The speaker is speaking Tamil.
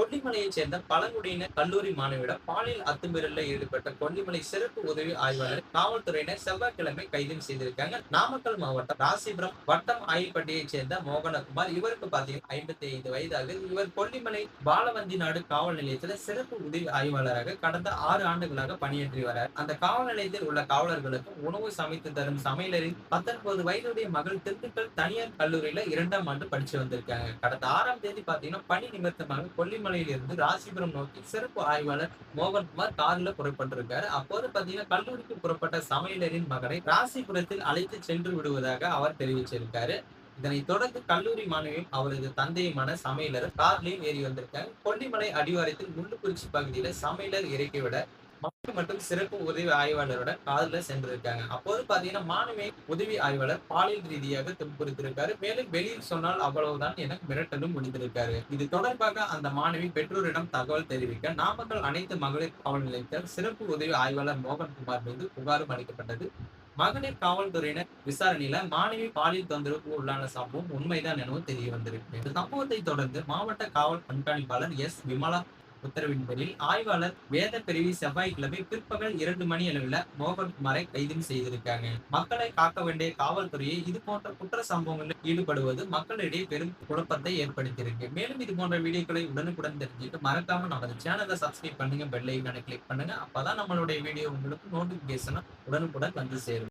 கொல்லிமலையைச் சேர்ந்த பழங்குடியினர் கல்லூரி மாணவியிடம் பாலியல் அத்துமீறலில் ஈடுபட்ட கொல்லிமலை சிறப்பு உதவி ஆய்வாளர் காவல்துறையினர் செவ்வாய்க்கிழமை கைது செய்திருக்காங்க. நாமக்கல் மாவட்டம் ராசிபுரம் வட்டம் ஆயிப்பட்டியைச் சேர்ந்த மோகனகுமார் இவருக்கு பாத்தீங்கன்னா ஐம்பத்தி ஐந்து வயதாகுது இவர் கொல்லிமலை பாலவந்தி நாடு காவல் நிலையத்தில் சிறப்பு உதவி ஆய்வாளராக கடந்த ஆறு ஆண்டுகளாக பணியாற்றி வரார். அந்த காவல் நிலையத்தில் உள்ள காவலர்களுக்கு உணவு சமைத்து தரும் சமையலரின் பத்தொன்பது வயதுடைய மகள் திண்டுக்கல் தனியார் கல்லூரியில இரண்டாம் ஆண்டு படிச்சு வந்திருக்காங்க. கடந்த ஆறாம் தேதி பாத்தீங்கன்னா பணி நிமித்தமாக கொல்லிமலை இருந்து ராசிபுரம் நோக்கி சிறப்பு ஆய்வாளர் மோகன்குமார் கார்ல புறப்பட்டிருக்காரு. அப்போது பாத்தீங்கன்னா கல்லூரிக்கு புறப்பட்ட சமையலரின் மகனை ராசிபுரத்தில் அழைத்து சென்று விடுவதாக அவர் தெரிவிச்சிருக்காரு. இதனைத் தொடர்ந்து கல்லூரி மாணவியும் அவரது தந்தையுமான சமையலர் கார்லையும் ஏறி வந்திருக்காங்க. கொல்லிமலை அடிவாரத்தில் முள்ளுக்குறிச்சி பகுதியில சமையலர் இறக்கிவிட மக்கள் மற்றும் சிறப்பு உதவி ஆய்வாளரோட காதல சென்றிருக்காங்க. அப்போது பாத்தீங்கன்னா மாணவி உதவி ஆய்வாளர் பாலியல் ரீதியாக துன்புறுத்திருக்காரு மேலும் வெளியில் சொன்னால் அவ்வளவுதான் என மிரட்டலும் முடிந்திருக்காரு. இது தொடர்பாக அந்த மாணவி பெற்றோரிடம் தகவல் தெரிவிக்க நாமக்கல் அனைத்து மகளிர் காவல் நிலையத்தில் சிறப்பு உதவி ஆய்வாளர் மோகன்குமார் மீது புகாரும் அளிக்கப்பட்டது. மகளிர் காவல்துறையினர் விசாரணையில மாணவி பாலியல் தொந்தரவுக்கு உள்ளான சம்பவம் உண்மைதான் எனவும் தெரிய வந்திருக்கு இந்த சம்பவத்தை தொடர்ந்து மாவட்ட காவல் கண்காணிப்பாளர் எஸ். விமலா உத்தரவின்படி ஆய்வாளர் வேத பிரிவி செவ்வாய்க்கிழமை பிற்பகல் இரண்டு மணி அளவில் மோகன்குமாரை கைது செய்திருக்காங்க. மக்களை காக்க வேண்டிய காவல்துறையை இது போன்ற குற்ற சம்பவங்களில் ஈடுபடுவது மக்களிடையே பெரும் குழப்பத்தை ஏற்படுத்தியிருக்கு. மேலும் இது போன்ற வீடியோக்களை உடனுக்குடன் தெரிஞ்சுட்டு மறக்காம நமது சேனலை சப்ஸ்கிரைப் பண்ணுங்க பெல் கிளிக் பண்ணுங்க. அப்பதான் நம்மளுடைய வீடியோ உங்களுக்கு நோட்டிபிகேஷன் உடனுக்குடன் வந்து சேரும்.